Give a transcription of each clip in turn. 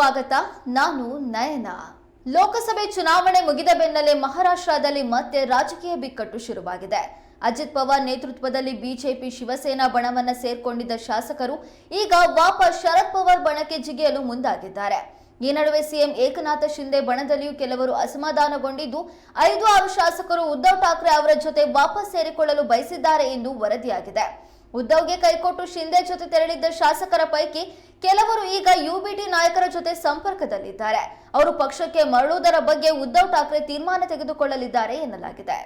ಸ್ವಾಗತ, ನಾನು ನಯನ. ಲೋಕಸಭೆ ಚುನಾವಣೆ ಮುಗಿದ ಬೆನ್ನಲ್ಲೇ ಮಹಾರಾಷ್ಟ್ರದಲ್ಲಿ ಮತ್ತೆ ರಾಜಕೀಯ ಬಿಕ್ಕಟ್ಟು ಶುರುವಾಗಿದೆ. ಅಜಿತ್ ಪವಾರ್ ನೇತೃತ್ವದಲ್ಲಿ ಬಿಜೆಪಿ ಶಿವಸೇನಾ ಬಣವನ್ನ ಸೇರ್ಕೊಂಡಿದ್ದ ಶಾಸಕರು ಈಗ ವಾಪಸ್ ಶರದ್ ಪವಾರ್ ಬಣಕ್ಕೆ ಜಿಗಿಯಲು ಮುಂದಾಗಿದ್ದಾರೆ. ಈ ನಡುವೆ ಸಿಎಂ ಏಕನಾಥ ಶಿಂದೆ ಬಣದಲ್ಲಿಯೂ ಕೆಲವರು ಅಸಮಾಧಾನಗೊಂಡಿದ್ದು, ಐದು ಆರು ಶಾಸಕರು ಉದ್ಧವ್ ಠಾಕ್ರೆ ಅವರ ಜೊತೆ ವಾಪಸ್ ಸೇರಿಕೊಳ್ಳಲು ಬಯಸಿದ್ದಾರೆ ಎಂದು ವರದಿಯಾಗಿದೆ. ಉದ್ಧವ್ಗೆ ಕೈಕೊಟ್ಟು ಶಿಂದೆ ಜೊತೆ ತೆರಳಿದ್ದ ಶಾಸಕರ ಪೈಕಿ ಕೆಲವರು ಈಗ ಯುಬಿಟಿ ನಾಯಕರ ಜೊತೆ ಸಂಪರ್ಕದಲ್ಲಿದ್ದಾರೆ. ಅವರು ಪಕ್ಷಕ್ಕೆ ಮರಳುವುದರ ಬಗ್ಗೆ ಉದ್ಧವ್ ಠಾಕ್ರೆ ತೀರ್ಮಾನ ತೆಗೆದುಕೊಳ್ಳಲಿದ್ದಾರೆ ಎನ್ನಲಾಗಿದೆ.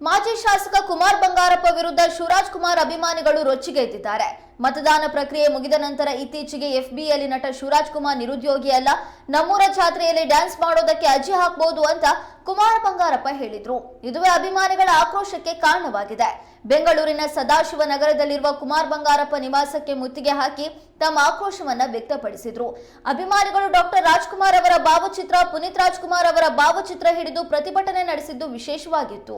ಮಾಜಿ ಶಾಸಕ ಕುಮಾರ್ ಬಂಗಾರಪ್ಪ ವಿರುದ್ಧ ಶಿವರಾಜ್ ಕುಮಾರ್ ಅಭಿಮಾನಿಗಳು ರೊಚ್ಚಿಗೆದ್ದಿದ್ದಾರೆ ಮತದಾನ ಪ್ರಕ್ರಿಯೆ ಮುಗಿದ ನಂತರ ಇತ್ತೀಚೆಗೆ ಎಫ್ಬಿಯಲ್ಲಿ ನಟ ಶಿವರಾಜ್ ಕುಮಾರ್ ನಿರುದ್ಯೋಗಿ ಅಲ್ಲ ನಮ್ಮೂರ ಜಾತ್ರೆಯಲ್ಲಿ ಡ್ಯಾನ್ಸ್ ಮಾಡೋದಕ್ಕೆ ಅರ್ಜಿ ಹಾಕಬಹುದು ಅಂತ ಕುಮಾರ್ ಬಂಗಾರಪ್ಪ ಹೇಳಿದ್ರು. ಇದುವೇ ಅಭಿಮಾನಿಗಳ ಆಕ್ರೋಶಕ್ಕೆ ಕಾರಣವಾಗಿದೆ. ಬೆಂಗಳೂರಿನ ಸದಾಶಿವ ನಗರದಲ್ಲಿರುವ ಕುಮಾರ್ ಬಂಗಾರಪ್ಪ ನಿವಾಸಕ್ಕೆ ಮುತ್ತಿಗೆ ಹಾಕಿ ತಮ್ಮ ಆಕ್ರೋಶವನ್ನ ವ್ಯಕ್ತಪಡಿಸಿದ್ರು. ಅಭಿಮಾನಿಗಳು ಡಾಕ್ಟರ್ ರಾಜ್ಕುಮಾರ್ ಅವರ ಭಾವಚಿತ್ರ, ಪುನೀತ್ ರಾಜ್ಕುಮಾರ್ ಅವರ ಭಾವಚಿತ್ರ ಹಿಡಿದು ಪ್ರತಿಭಟನೆ ನಡೆಸಿದ್ದು ವಿಶೇಷವಾಗಿತ್ತು.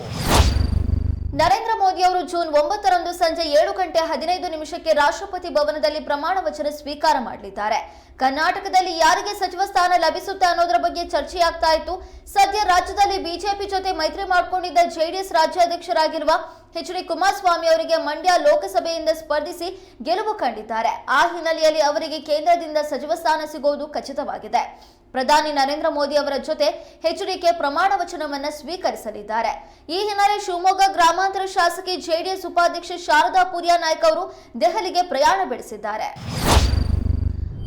ನರೇಂದ್ರ ಮೋದಿ ಅವರು ಜೂನ್ ಒಂಬತ್ತರಂದು ಸಂಜೆ ಏಳು ಗಂಟೆ ಹದಿನೈದು ನಿಮಿಷಕ್ಕೆ ರಾಷ್ಟ್ರಪತಿ ಭವನದಲ್ಲಿ ಪ್ರಮಾಣ ವಚನ ಸ್ವೀಕಾರ ಮಾಡಲಿದ್ದಾರೆ. ಕರ್ನಾಟಕದಲ್ಲಿ ಯಾರಿಗೆ ಸಚಿವ ಸ್ಥಾನ ಲಭಿಸುತ್ತೆ ಅನ್ನೋದರ ಬಗ್ಗೆ ಚರ್ಚೆಯಾಗ್ತಾ ಇತ್ತು. ಸದ್ಯ ರಾಜ್ಯದಲ್ಲಿ ಬಿಜೆಪಿ ಜೊತೆ ಮೈತ್ರಿ ಮಾಡಿಕೊಂಡಿದ್ದ ಜೆಡಿಎಸ್ ರಾಜ್ಯಾಧ್ಯಕ್ಷರಾಗಿರುವ ಎಚ್ ಡಿ ಕುಮಾರಸ್ವಾಮಿ ಅವರಿಗೆ ಮಂಡ್ಯ ಲೋಕಸಭೆಯಿಂದ ಸ್ಪರ್ಧಿಸಿ ಗೆಲುವು ಕಂಡಿದ್ದಾರೆ. ಆ ಹಿನ್ನೆಲೆಯಲ್ಲಿ ಅವರಿಗೆ ಕೇಂದ್ರದಿಂದ ಸಚಿವ ಸ್ಥಾನ ಸಿಗುವುದು ಖಚಿತವಾಗಿದೆ. ಪ್ರಧಾನಿ ನರೇಂದ್ರ ಮೋದಿ ಅವರ ಜೊತೆ ಎಚ್ಡಿಕೆ ಪ್ರಮಾಣ ವಚನವನ್ನ ಸ್ವೀಕರಿಸಲಿದ್ದಾರೆ. ಈ ಹಿನ್ನೆಲೆ ಶಿವಮೊಗ್ಗ ಗ್ರಾಮಾಂತರ ಶಾಸಕಿ ಜೆಡಿಎಸ್ ಉಪಾಧ್ಯಕ್ಷೆ ಶಾರದಾ ಪುರಿಯಾ ನಾಯ್ಕ ಅವರು ದೆಹಲಿಗೆ ಪ್ರಯಾಣ ಬೆಳೆಸಿದ್ದಾರೆ.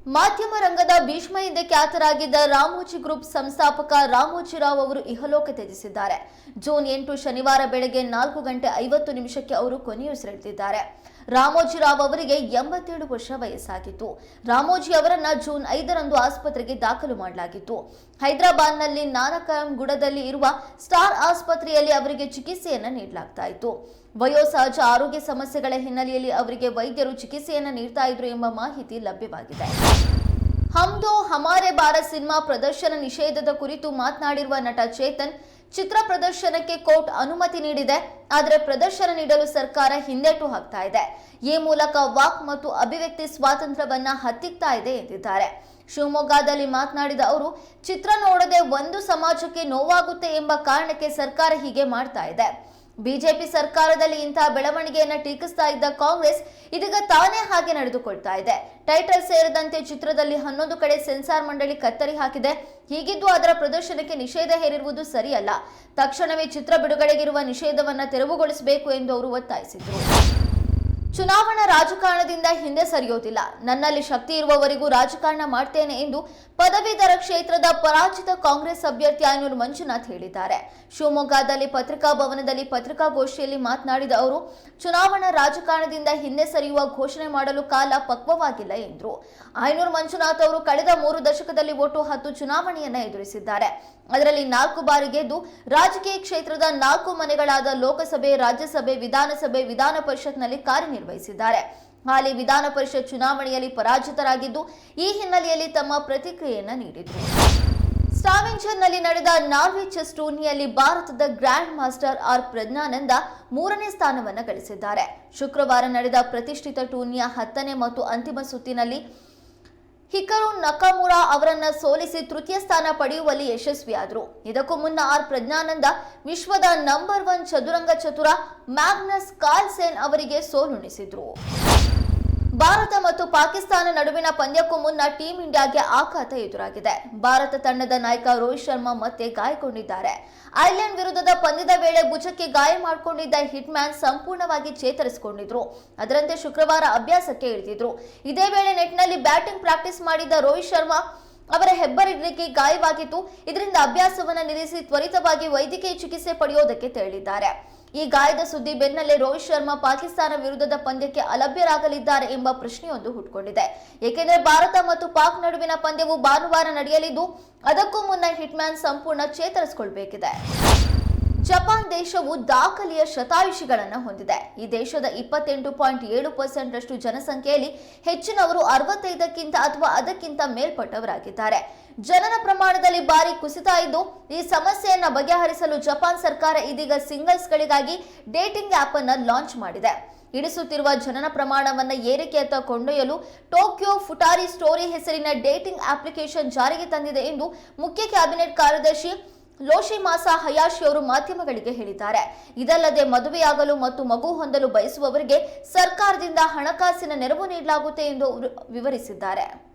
ಮಾಧ್ಯಮ ರಂಗದ ಭೀಷ್ಮ ಖ್ಯಾತರಾಗಿದ್ದ ರಾಮೋಜಿ ಗ್ರೂಪ್ ಸಂಸ್ಥಾಪಕ ರಾಮೋಜಿರಾವ್ ಅವರು ಇಹಲೋಕ ತ್ಯಜಿಸಿದ್ದಾರೆ. ಜೂನ್ ಎಂಟು ಶನಿವಾರ ಬೆಳಗ್ಗೆ ನಾಲ್ಕು ಗಂಟೆ ಐವತ್ತು ನಿಮಿಷಕ್ಕೆ ಅವರು ಕೊನೆಯುಸಿರೆಳೆದಿದ್ದಾರೆ. ರಾಮೋಜಿರಾವ್ ಅವರಿಗೆ ಎಂಬತ್ತೇಳು ವರ್ಷ ವಯಸ್ಸಾಗಿತ್ತು. ರಾಮೋಜಿ ಅವರನ್ನ ಜೂನ್ ಐದರಂದು ಆಸ್ಪತ್ರೆಗೆ ದಾಖಲು ಮಾಡಲಾಗಿತ್ತು. ಹೈದರಾಬಾದ್ನಲ್ಲಿ ನಾನಕಂಗುಡದಲ್ಲಿ ಇರುವ ಸ್ಟಾರ್ ಆಸ್ಪತ್ರೆಯಲ್ಲಿ ಅವರಿಗೆ ಚಿಕಿತ್ಸೆಯನ್ನು ನೀಡಲಾಗ್ತಾ ಇತ್ತು. ವಯೋಸಹಜ ಆರೋಗ್ಯ ಸಮಸ್ಯೆಗಳ ಹಿನ್ನೆಲೆಯಲ್ಲಿ ಅವರಿಗೆ ವೈದ್ಯರು ಚಿಕಿತ್ಸೆಯನ್ನು ನೀಡ್ತಾ ಇದ್ರು ಎಂಬ ಮಾಹಿತಿ ಲಭ್ಯವಾಗಿದೆ. ಹಮ್ದೋ ಹಮಾರೆ ಬಾರ ಸಿನಿಮಾ ಪ್ರದರ್ಶನ ನಿಷೇಧದ ಕುರಿತು ಮಾತನಾಡಿರುವ ನಟ ಚೇತನ್ ಚಿತ್ರ ಪ್ರದರ್ಶನಕ್ಕೆ ಕೋರ್ಟ್ ಅನುಮತಿ ನೀಡಿದೆ, ಆದರೆ ಪ್ರದರ್ಶನ ನೀಡಲು ಸರ್ಕಾರ ಹಿಂದೇಟು ಹಾಕ್ತಾ ಇದೆ. ಈ ಮೂಲಕ ವಾಕ್ ಮತ್ತು ಅಭಿವ್ಯಕ್ತಿ ಸ್ವಾತಂತ್ರ್ಯವನ್ನ ಹತ್ತಿಕ್ತಾ ಇದೆ ಎಂದಿದ್ದಾರೆ. ಶಿವಮೊಗ್ಗದಲ್ಲಿ ಮಾತನಾಡಿದ ಅವರು, ಚಿತ್ರ ನೋಡದೆ ಒಂದು ಸಮಾಜಕ್ಕೆ ನೋವಾಗುತ್ತೆ ಎಂಬ ಕಾರಣಕ್ಕೆ ಸರ್ಕಾರ ಹೀಗೆ ಮಾಡ್ತಾ ಇದೆ. ಬಿಜೆಪಿ ಸರ್ಕಾರದಲ್ಲಿ ಇಂತಹ ಬೆಳವಣಿಗೆಯನ್ನ ಟೀಕಿಸ್ತಾ ಇದ್ದ ಕಾಂಗ್ರೆಸ್ ಇದೀಗ ತಾನೇ ಹಾಗೆ ನಡೆದುಕೊಳ್ತಾ ಇದೆ. ಟೈಟಲ್ ಸೇರಿದಂತೆ ಚಿತ್ರದಲ್ಲಿ ಹನ್ನೊಂದು ಕಡೆ ಸೆನ್ಸಾರ್ ಮಂಡಳಿ ಕತ್ತರಿ ಹಾಕಿದೆ. ಹೀಗಿದ್ದು ಅದರ ಪ್ರದರ್ಶನಕ್ಕೆ ನಿಷೇಧ ಹೇರಿರುವುದು ಸರಿಯಲ್ಲ. ತಕ್ಷಣವೇ ಚಿತ್ರ ಬಿಡುಗಡೆಗಿರುವ ನಿಷೇಧವನ್ನ ತೆರವುಗೊಳಿಸಬೇಕು ಎಂದು ಅವರು ಒತ್ತಾಯಿಸಿದರು. ಚುನಾವಣಾ ರಾಜಕಾರಣದಿಂದ ಹಿಂದೆ ಸರಿಯೋದಿಲ್ಲ. ನನ್ನಲ್ಲಿ ಶಕ್ತಿ ಇರುವವರೆಗೂ ರಾಜಕಾರಣ ಮಾಡ್ತೇನೆ ಎಂದು ಪದವೀಧರ ಕ್ಷೇತ್ರದ ಪರಾಜಿತ ಕಾಂಗ್ರೆಸ್ ಅಭ್ಯರ್ಥಿ ಆಯನೂರು ಮಂಜುನಾಥ್ ಹೇಳಿದ್ದಾರೆ. ಶಿವಮೊಗ್ಗದಲ್ಲಿ ಪತ್ರಿಕಾ ಭವನದಲ್ಲಿ ಪತ್ರಿಕಾಗೋಷ್ಠಿಯಲ್ಲಿ ಮಾತನಾಡಿದ ಅವರು, ಚುನಾವಣಾ ರಾಜಕಾರಣದಿಂದ ಹಿಂದೆ ಸರಿಯುವ ಘೋಷಣೆ ಮಾಡಲು ಕಾಲ ಪಕ್ವವಾಗಿಲ್ಲ ಎಂದರು. ಆಯನೂರು ಮಂಜುನಾಥ್ ಅವರು ಕಳೆದ ಮೂರು ದಶಕದಲ್ಲಿ ಒಟ್ಟು ಹತ್ತು ಚುನಾವಣೆಯನ್ನ ಎದುರಿಸಿದ್ದಾರೆ. ಅದರಲ್ಲಿ ನಾಲ್ಕು ಬಾರಿ ಗೆದ್ದು ರಾಜಕೀಯ ಕ್ಷೇತ್ರದ ನಾಲ್ಕು ಮನೆಗಳಾದ ಲೋಕಸಭೆ, ರಾಜ್ಯಸಭೆ, ವಿಧಾನಸಭೆ, ವಿಧಾನ ಪರಿಷತ್ನಲ್ಲಿ ಕಾರ್ಯನಿರ್ವಹಿಸಿದ್ದಾರೆ. ಹಾಲಿ ವಿಧಾನ ಪರಿಷತ್ ಚುನಾವಣೆಯಲ್ಲಿ ಪರಾಜಿತರಾಗಿದ್ದು ಈ ಹಿನ್ನೆಲೆಯಲ್ಲಿ ತಮ್ಮ ಪ್ರತಿಕ್ರಿಯೆಯನ್ನ ನೀಡಿದರು. ಸ್ಟಾವೆಂಜರ್ನಲ್ಲಿ ನಡೆದ ನಾರ್ವೆ ಟೂರ್ನಿಯಲ್ಲಿ ಭಾರತದ ಗ್ರ್ಯಾಂಡ್ ಮಾಸ್ಟರ್ ಆರ್ ಪ್ರಜ್ಞಾನಂದ ಮೂರನೇ ಸ್ಥಾನವನ್ನು ಗಳಿಸಿದ್ದಾರೆ. ಶುಕ್ರವಾರ ನಡೆದ ಪ್ರತಿಷ್ಠಿತ ಟೂರ್ನಿಯ ಹತ್ತನೇ ಮತ್ತು ಅಂತಿಮ ಸುತ್ತಿನಲ್ಲಿ ಹಿಕರು ನಕಮುರಾ ಅವರನ್ನ ಸೋಲಿಸಿ ತೃತೀಯ ಸ್ಥಾನ ಪಡೆಯುವಲ್ಲಿ ಯಶಸ್ವಿಯಾದರು. ಇದಕ್ಕೂ ಮುನ್ನ ಆರ್ ಪ್ರಜ್ಞಾನಂದ ವಿಶ್ವದ ನಂಬರ್ ಒನ್ ಚದುರಂಗ ಚತುರ ಮ್ಯಾಗ್ನಸ್ ಕಾರ್ಲ್ಸೆನ್ ಅವರಿಗೆ ಸೋಲುಣಿಸಿದ್ರು. ಭಾರತ ಮತ್ತು ಪಾಕಿಸ್ತಾನ ನಡುವಿನ ಪಂದ್ಯಕ್ಕೂ ಮುನ್ನ ಟೀಂ ಇಂಡಿಯಾಗೆ ಆಘಾತ ಎದುರಾಗಿದೆ. ಭಾರತ ತಂಡದ ನಾಯಕ ರೋಹಿತ್ ಶರ್ಮಾ ಮತ್ತೆ ಗಾಯಗೊಂಡಿದ್ದಾರೆ. ಐರ್ಲೆಂಡ್ ವಿರುದ್ಧದ ಪಂದ್ಯದ ವೇಳೆ ಭುಜಕ್ಕೆ ಗಾಯ ಮಾಡಿಕೊಂಡಿದ್ದ ಹಿಟ್ ಮ್ಯಾನ್ ಸಂಪೂರ್ಣವಾಗಿ ಚೇತರಿಸಿಕೊಂಡಿದ್ರು. ಅದರಂತೆ ಶುಕ್ರವಾರ ಅಭ್ಯಾಸಕ್ಕೆ ಇಳಿದಿದ್ರು. ಇದೇ ವೇಳೆ ನೆಟ್ನಲ್ಲಿ ಬ್ಯಾಟಿಂಗ್ ಪ್ರಾಕ್ಟೀಸ್ ಮಾಡಿದ್ದ ರೋಹಿತ್ ಶರ್ಮಾ ಅವರ ಹೆಬ್ಬರಿಗೆ ಗಾಯವಾಗಿತ್ತು ಇದರಿಂದ ಅಭ್ಯಾಸವನ್ನು ನಿಲ್ಲಿಸಿ ತ್ವರಿತವಾಗಿ ವೈದ್ಯಕೀಯ ಚಿಕಿತ್ಸೆ ಪಡೆಯೋದಕ್ಕೆ ತೆರಳಿದ್ದಾರೆ. ಈ ಗಾಯದ ಸುದ್ದಿ ಬೆನ್ನಲ್ಲೇ ರೋಹಿತ್ ಶರ್ಮಾ ಪಾಕಿಸ್ತಾನ ವಿರುದ್ಧದ ಪಂದ್ಯಕ್ಕೆ ಅಲಭ್ಯರಾಗಲಿದ್ದಾರೆ ಎಂಬ ಪ್ರಶ್ನೆಯೊಂದು ಹುಟ್ಟುಕೊಂಡಿದೆ ಏಕೆಂದರೆ ಭಾರತ ಮತ್ತು ಪಾಕ್ ನಡುವಿನ ಪಂದ್ಯವು ಭಾನುವಾರ ನಡೆಯಲಿದ್ದು, ಅದಕ್ಕೂ ಮುನ್ನ ಹಿಟ್ಮ್ಯಾನ್ ಸಂಪೂರ್ಣ ಚೇತರಿಸಿಕೊಳ್ಬೇಕಿದೆ. ಜಪಾನ್ ದೇಶವು ದಾಖಲೆಯ ಶತಾಯುಷಿಗಳನ್ನು ಹೊಂದಿದೆ. ಈ ದೇಶದ ಇಪ್ಪತ್ತೆಂಟು ಪಾಯಿಂಟ್ ಏಳು ಪರ್ಸೆಂಟ್ ರಷ್ಟು ಜನಸಂಖ್ಯೆಯಲ್ಲಿ ಹೆಚ್ಚಿನವರು ಅರವತ್ತೈದಕ್ಕಿಂತ ಅಥವಾ ಅದಕ್ಕಿಂತ ಮೇಲ್ಪಟ್ಟವರಾಗಿದ್ದಾರೆ. ಜನನ ಪ್ರಮಾಣದಲ್ಲಿ ಭಾರಿ ಕುಸಿತ ಇದ್ದು, ಈ ಸಮಸ್ಯೆಯನ್ನು ಬಗೆಹರಿಸಲು ಜಪಾನ್ ಸರ್ಕಾರ ಇದೀಗ ಸಿಂಗಲ್ಸ್ಗಳಿಗಾಗಿ ಡೇಟಿಂಗ್ ಆಪ್ ಅನ್ನು ಲಾಂಚ್ ಮಾಡಿದೆ. ಇಳಿಸುತ್ತಿರುವ ಜನನ ಪ್ರಮಾಣವನ್ನು ಏರಿಕೆಯತ್ತ ಕೊಂಡೊಯ್ಯಲು ಟೋಕಿಯೋ ಫುಟಾರಿ ಸ್ಟೋರಿ ಹೆಸರಿನ ಡೇಟಿಂಗ್ ಅಪ್ಲಿಕೇಶನ್ ಜಾರಿಗೆ ತಂದಿದೆ ಎಂದು ಮುಖ್ಯ ಕ್ಯಾಬಿನೆಟ್ ಕಾರ್ಯದರ್ಶಿ ಲೋಶಿಮಾಸಾ ಹಯಾಶಿ ಅವರು ಮಾಧ್ಯಮಗಳಿಗೆ ಹೇಳಿದ್ದಾರೆ. ಇದಲ್ಲದೆ ಮದುವೆಯಾಗಲು ಮತ್ತು ಮಗು ಹೊಂದಲು ಬಯಸುವವರಿಗೆ ಸರ್ಕಾರದಿಂದ ಹಣಕಾಸಿನ ನೆರವು ನೀಡಲಾಗುತ್ತೆ ಎಂದು ವಿವರಿಸಿದ್ದಾರೆ.